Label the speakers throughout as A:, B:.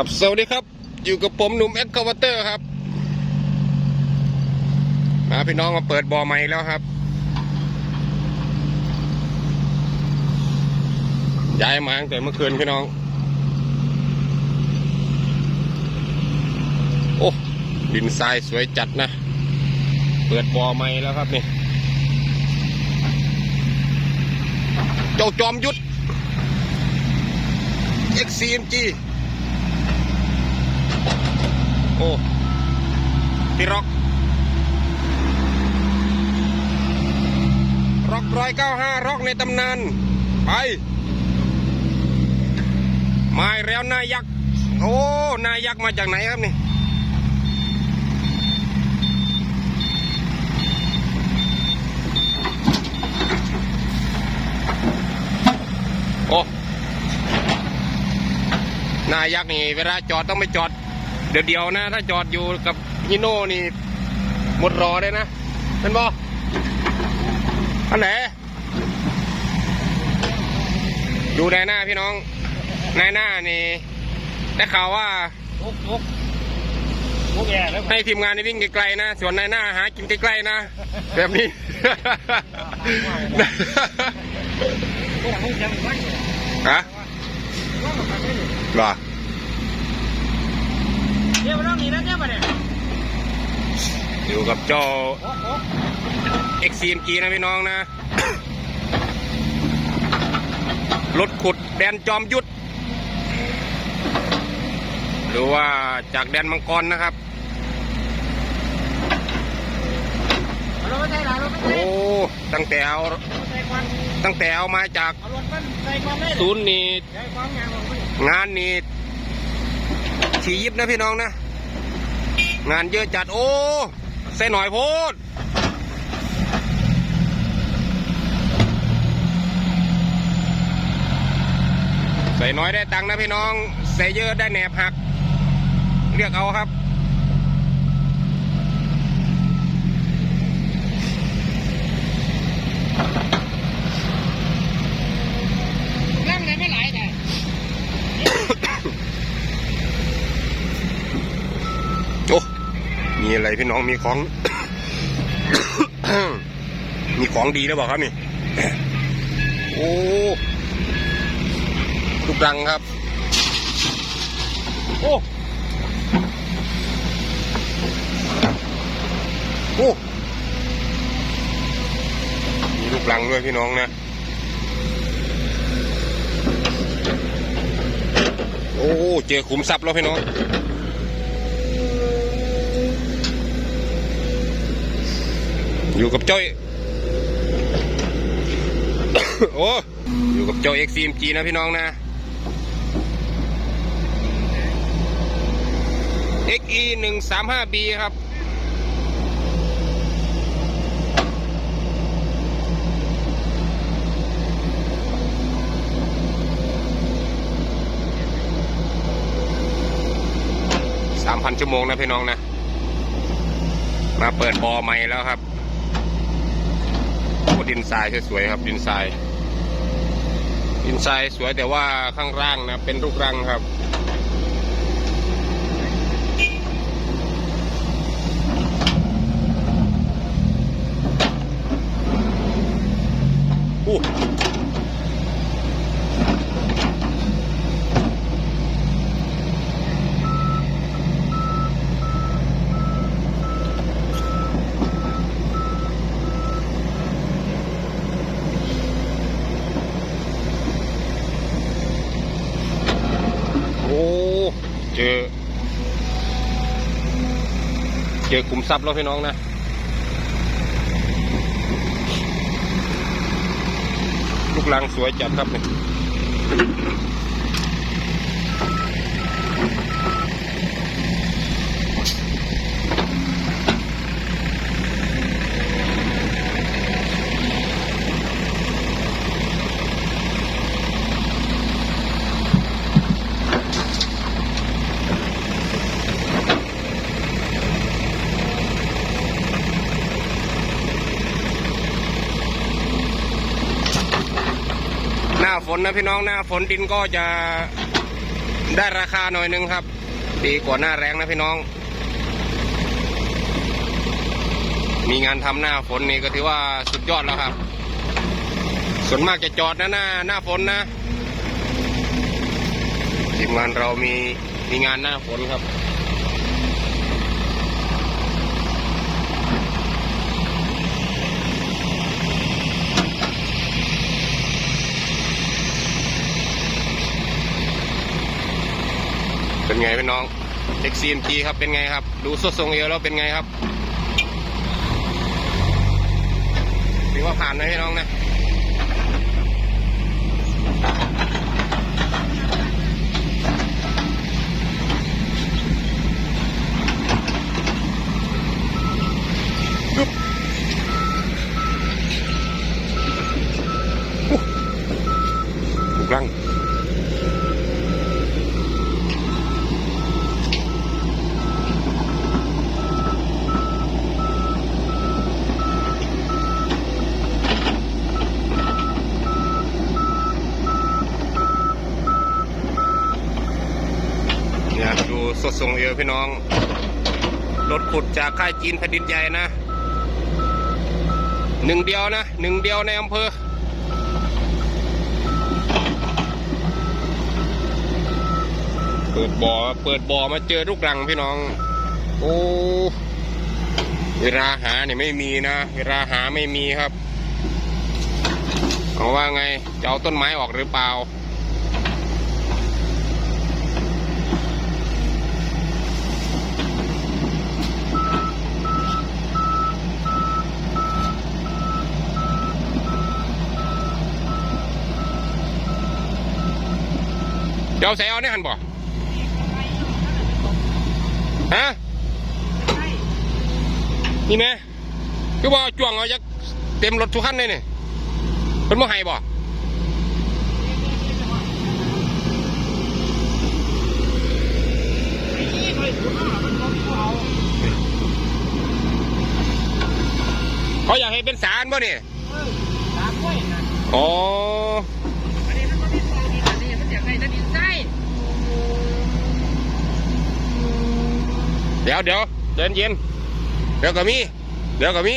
A: ครับสวัสดีครับ อยู่กับผมหนุ่มเอ็กคาวเตอร์ครับมาพี่น้องมาเปิดบ่อใหม่แล้วครับ ย้ายมาตั้งแต่เมื่อคืนพี่น้อง โอ้ดินทรายสวยจัดนะ เปิดบ่อใหม่แล้วครับนี่เจ้าจอมยุทธ XCMG โอ้พี่ร็อกร็อกร้อยเก้าห้าร็อกในตำนาน ไปมาแล้วนายยักษ์โอ้นายยักษ์มาจากไหนครับนี่โอ้นายยักษ์นี่เวลาจอดต้องไม่จอด เดี๋ยวเดียวๆนะ ถ้าจอดอยู่กับฮิโน่นี่ หมดรอเลยนะเป็นบออันไหนดูนายหน้าพี่น้องนายหน้านี่ได้ข่าวว่า
B: มุกมุกมุกแย่แล้ว
A: ให้ทีมงานนี่วิ่งไกลๆนะส่วนนายหน้าหากินใกล้ๆนะ แบบนี้
B: พวกมุกยังมัน
A: ฮะ
B: ว่ามันไม่ได้
A: หรอ
B: เดี๋ยวเรามีนะเดี๋ยวมาเนี่ย
A: อยู่กับเจ้า
B: โอ้โห
A: XCMG นะพี่น้องนะ รถขุดแดนจอมยุทธหรือว่าจากแดนมังกรนะครับ โอ้ ตั้งแต่เอา ตั้งแต่เอามาจากศูนย์นี่
B: ใส่ความงานน
A: งานนี่ฉียิบนะพี่น้องนะ งานเยอะจัดโอ้เส่หน่อยโพดใส่น้อยได้ตังค์นะพี่น้องใส่เยอะได้แหนบหักเรียกเอาครับ
B: มี
A: อะไรพี่น้องมีของ มีของดีแล้วบอกครับนี่ โอ้ลูกรังครับ โอ้โอ้มีลูกรังด้วยพี่น้องนะ โอ้ เจอขุมทรัพย์แล้วพี่น้อง อยู่กับเจ้าโอ้อยู่กับเจ้า XCMG นะพี่น้องนะ XE หนึ่งสามห้า B ครับสามพันชั่วโมงนะพี่น้องนะ มาเปิดบอใหม่แล้วครับ ดินทรายสวยๆครับ ดินทราย ดินทรายสวยแต่ว่าข้างล่างนะ เป็นลูกรังครับอู้โอ้ เจอ ทรัพย์แล้วพี่น้องนะลูกลังสวยจัดครับนี่ ฝนนะพี่น้องหน้าฝนดินก็จะได้ราคาหน่อยนึงครับ ดีกว่าหน้าแรงนะพี่น้อง มีงานทำหน้าฝนนี่ก็ถือว่าสุดยอดแล้วครับ ส่วนมากจะจอดนะหน้าหน้าฝนนะทีมงานเรามีมีงานหน้าฝนครับ เป็นไงพี่น้องเอ็กซีมจีครับเป็นไงครับ ดูสดทรงเอวแล้วเป็นไงครับถือว่าผ่านไหมพี่น้องนะ ถูกลัง เนี่ยดูสดทรงเอวพี่น้อง รถขุดจากค่ายจีนแผ่นดินใหญ่นะ หนึ่งเดียวนะ หนึ่งเดียวในอำเภอ เปิดบ่อ เปิดบ่อมาเจอลูกรังพี่น้อง โอ้เวลาหาเนี่ยไม่มีนะ เวลาหาไม่มีครับ เอาว่าไง จะเอาต้นไม้ออกหรือเปล่า เดี๋ยวใส่เอาเนี่ยหันบ่ฮะนี่แม่คือว่าจ้วงเอาจากเต็มรถทุกคันเลยนี่เป็นบ่ให้บ่
B: นี่เคยถูกอะมันเขาเอา
A: เขาอยากให้เป็นสารบ่นี่
B: เออตามกล้วยนะ
A: อ๋อ
B: อันนี้มันก็มีฟองดีอันนี้มันอยากได้นั่นดินไส้
A: เดี๋ยวเดี๋ยวเดินเย็น เดี๋ยวก็มี เดี๋ยวก็มี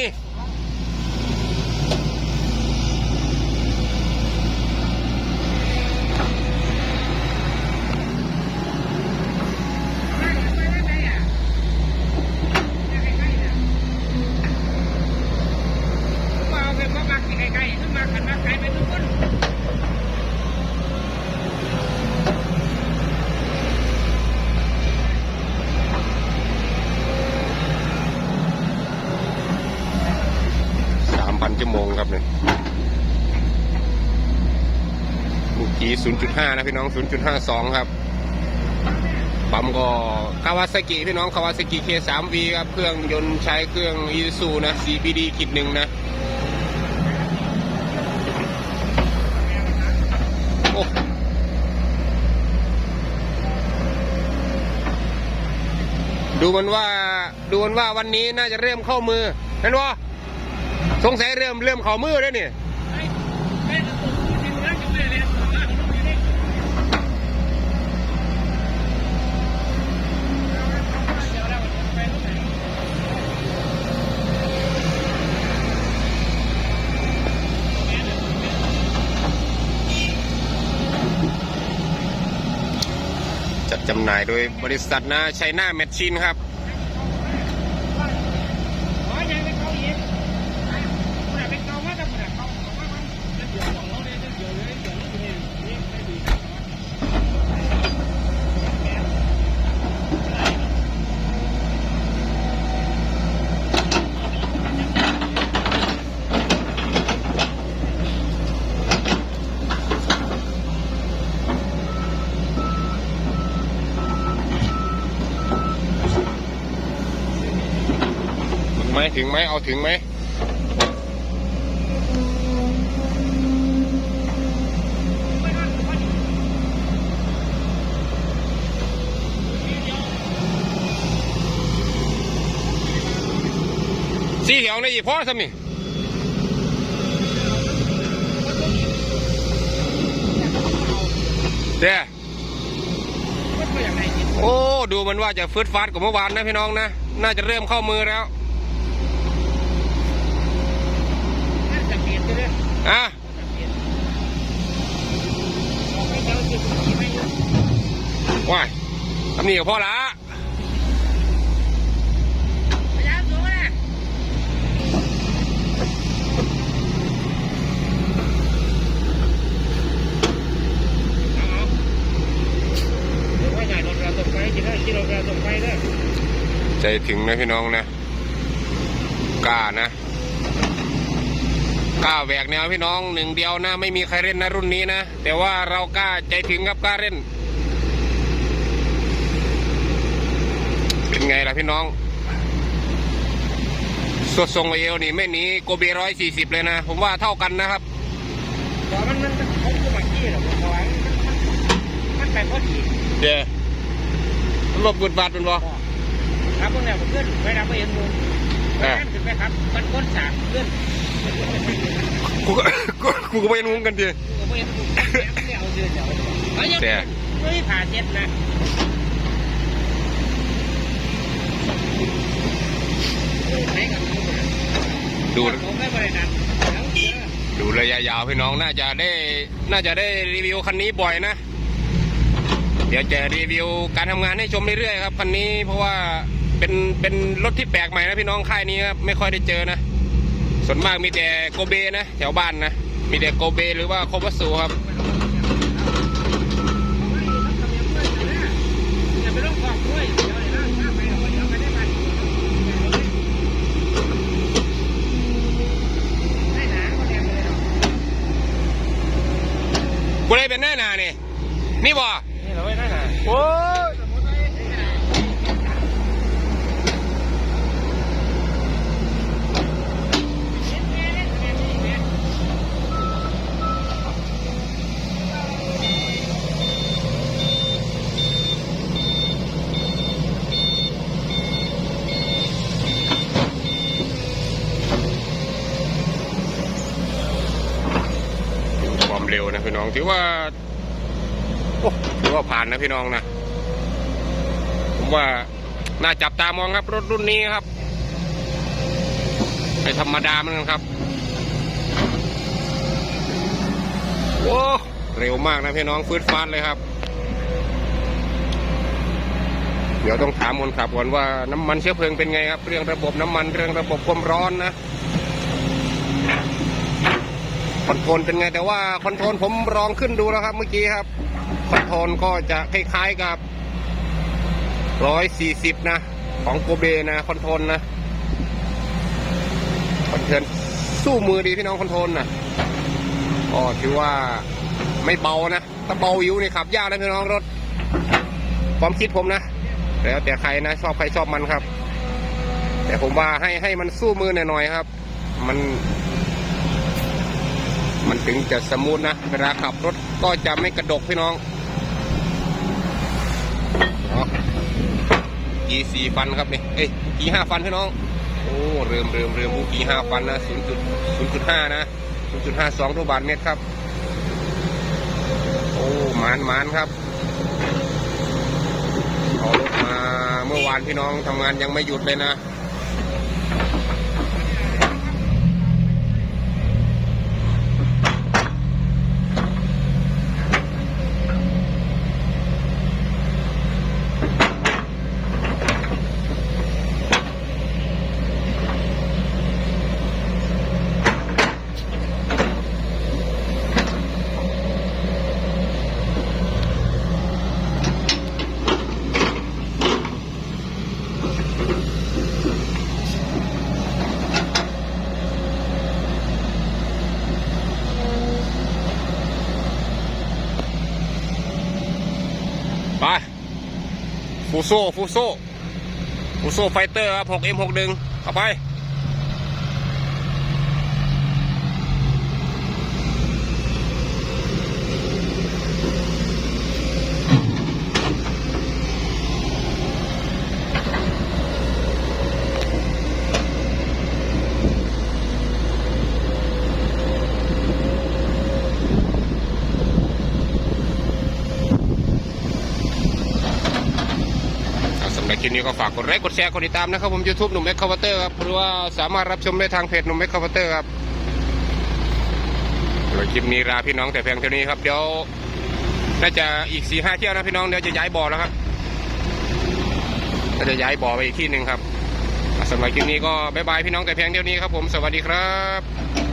B: ไม่ไม่ไม่ไม่อะอยากให้ใกล้ๆนะผมเอาเป็นว่ามากินใกล้ๆขึ้นมาขันมาไกลไปทุกคน
A: สามพันชั่วโมงครับเนี่ยเมื่อกี้ศูนย์ จุดห้านะพี่น้องศูนย์จุดห้าสองครับ ปั๊มก็คาวาซากิพี่น้องคาวาซากิ K3V ครับ เครื่องยนต์ใช้เครื่องอีซูนะ CPD ขีดหนึ่งนะ โอ้ดูมันว่าดูมันว่าวันนี้น่าจะเริ่มเข้ามือเห็นวะสงสัยเริ่มเริ่มเข้ามือแล้วนี่
B: ไอ้ไอ้ตัวผู้ที่มันจะไม่เรียนตัวว่ามันไม่ได้เดี๋ยวเราไปตรงไหน
A: จัดจำ หน่ายโดยบริษัทนะชัยนาแมชชีนครับ
B: อ๋อยังเป็นเขาอีกคุณอะเป็นเขาว่าแต่คุณอะเขาเขาว่ามันจะเดี๋ยวของเราเลยจะเดี๋ยวเลยเดี๋ยวเราเนี่ยนี่ไม่ดีครับ
A: ถึง ไหมถึงไหมเอาถึงไหมสีเขียวในอีพ่อสมิเด้โอ้ ดูมันว่าจะฟืดฟาดกว่าเมื่อวานนะพี่น้องนะ น่าจะเริ่มเข้ามือแล้ว อะว้ายทำนี่กับพ่อละ
B: พยายามสูงนะว่าใหญ่รถเราตกไปกินได้กิโลเราตกไปได้
A: ใจถึงนะพี่น้องนะ กล้านะ กล้าแหวกแนวพี่น้องหนึ่งเดียวนะไม่มีใครเล่นนะรุ่นนี้นะ แต่ว่าเรากล้าใจถึงครับกล้าเล่น เป็นไงล่ะพี่น้องสดทรงเอวนี่ไม่หนีโกเบร้อยสี่สิบเลยนะ ผมว่าเท่ากันนะครับ
B: แต่มันมันมันขาคือมาขี้หรอกเพราะว่ามันมันไปพอดี
A: เดี๋ยวมันบอกบุดบาดเป็นบ่
B: ครับพวกเนี่ยผมเพื่อนไปรับไปเห็นมูลถึงไหมครับ มันก้นสามเพื่อน
A: กูก็กูกูก็ไม่รู้กันที
B: ผมไม่เห็นมูลไม่เอาเดือนเดียวเอายังไม่ผ่าเจ็ดนะ
A: ดู
B: ผมไม่บริดัน
A: ดูระยะยาวพี่น้องน่าจะได้ น่าจะได้รีวิวคันนี้บ่อยนะ เดี๋ยวจะรีวิวการทำงานให้ชมเรื่อยๆครับคันนี้เพราะว่าเป็นเป็นรถที่แปลกใหม่นะพี่น้องค่ายนี้ครับไม่ค่อยได้เจอนะ ส่วนมากมีแต่โกเบนะแถวบ้านนะ มีแต่โกเบหรือว่าโคบัสซูครับ
B: อย่าไปลงความด้วยเดี๋ยวนะถ้าไปเราเดี๋ยวไม่ได้มาได้หนาก็แดงเลยเนาะ
A: กูได้เป็นแน่นานี่นี่บ่
B: นี่เราไม่ได้หนา
A: โอ้ยความเร็ว นะพี่น้องถือว่าโอ้ถือว่าผ่านนะพี่น้องนะผมว่าน่าจับตามองครับ รถรุ่นนี้ครับไม่ธรรมดาเหมือนกันครับโอ้เร็วมากนะพี่น้องฟืดฟาดเลยครับ เดี๋ยวต้องถามคนขับก่อนว่าน้ำมันเชื้อเพลิงเป็นไงครับ เรื่องระบบน้ำมันเรื่องระบบความร้อนนะค อนโทรลเป็นไง แต่ว่าคอนโทรลผมลองขึ้นดูแล้วครับ เมื่อกี้ครับคอนโทรลก็จะคล้ายๆกับร้อยสี่สิบนะ ของโกเบนะคอนโทรลนะคอนโทรลสู้มือดีพี่น้องคอนโทรลนะก็ถือว่าไม่เบานะถ้าเบาอยู่นี่ขับยากนะพี่น้องรถความคิดผมนะแล้วแต่ใครนะชอบใครชอบมันครับ แต่ผมว่าให้ให้มันสู้มือหน่อยๆครับ มัน มันถึงจะสมูทนะ เวลาขับรถก็จะไม่กระดกพี่น้องกีสี่ฟันครับนี่เอ้ยกีห้าฟันพี่น้อง โอ้เริ่มเริ่มเริ่มกีห้าฟันนะศูนย์จุดศูนย์จุดห้านะศูนย์จุดห้าสองตัวบาทเมตรครับ โอ้หมานหมานครับเอารถมาเมื่อวานพี่น้องทำงานยังไม่หยุดเลยนะ ไปฟูโซฟูโซฟูโซไฟเตอร์ครับ 6M61 เข้าไป คลิปนี้ก็ฝากกดไลค์กดแชร์กดติดตามนะครับผม YouTube หนุ่มเอ็กคาเตอร์ครับหรือว่าสามารถรับชมได้ทางเพจหนุ่มเอ็กคาเตอร์ครับสำหรับคลิปนี้ลาพี่น้องแต่เพียงเท่านี้ครับเดี๋ยวน่าจะอีกสี่ห้าเที่ยวนะพี่น้องเดี๋ยวจะย้ายบ่อแล้วครับก็จะย้ายบ่อไปอีกที่หนึ่งครับสำหรับคลิปนี้ก็บายบายพี่น้องแต่เพียงเท่านี้ครับผมสวัสดีครับ